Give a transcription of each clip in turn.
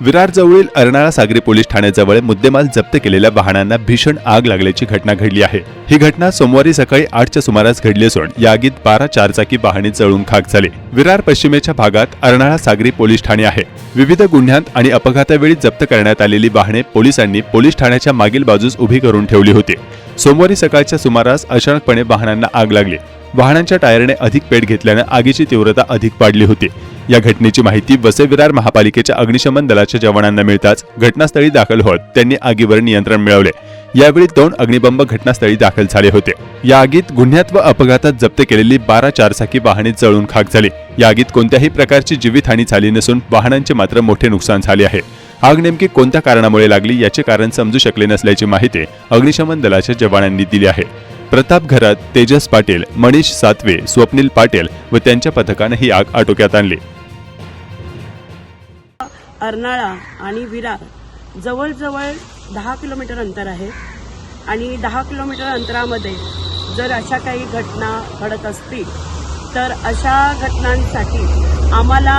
विरारजवळील अर्नाळा सागरी पोलीस ठाण्याजवळ मुद्देमाल जप्त केलेल्या वाहनांना भीषण आग लागल्याची घटना घडली आहे. ही घटना सोमवारी सकाळी आठच्या सुमारास घडली असून या आगीत बारा चारचाकी वाहने जळून खाक झाली. विरार पश्चिमेच्या भागात अर्नाळा सागरी पोलीस ठाणे आहे. विविध गुन्ह्यांत आणि अपघातावेळी जप्त करण्यात आलेली वाहने पोलिसांनी पोलीस ठाण्याच्या मागील बाजूस उभी करून ठेवली होती. सोमवारी सकाळच्या सुमारास अचानकपणे वाहनांना आग लागली. वाहनांच्या टायरने अधिक पेट घेतल्यानं आगीची तीव्रता अधिक वाढली होती. या घटनेची माहिती वसे विरार महापालिकेच्या अग्निशमन दलाच्या जवानांना मिळताच घटनास्थळी दाखल होत त्यांनी आगीवर नियंत्रण मिळवले. यावेळी दोन अग्निबंब घटनास्थळी दाखल झाले होते. या आगीत गुन्ह्यात व अपघातात जप्त केलेली बारा चारचाकी वाहने जळून खाक झाली. या आगीत कोणत्याही प्रकारची जीवितहानी झाली नसून वाहनांचे मात्र मोठे नुकसान झाले आहे. आग नेमकी कोणत्या कारणामुळे लागली याचे कारण समजू शकले नसल्याची माहिती अग्निशमन दलाच्या जवानांनी दिली आहे. प्रताप घरात तेजस पाटील मनीष सातवे स्वप्नील पाटील व त्यांच्या पथकाने ही आग आटोक्यात आणली. अर्नाळा आणि विरार जवळजवळ दहा किलोमीटर अंतर आहे. आणि दहा किलोमीटर अंतरामध्ये जर अशा काही घटना घडत असतील तर अशा घटनांसाठी आम्हाला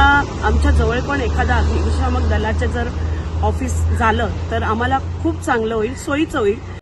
आमच्या जवळ पण एखादा अग्निशामक दलाचं जर ऑफिस झालं तर आम्हाला खूप चांगलं होईल सोयीचं होईल.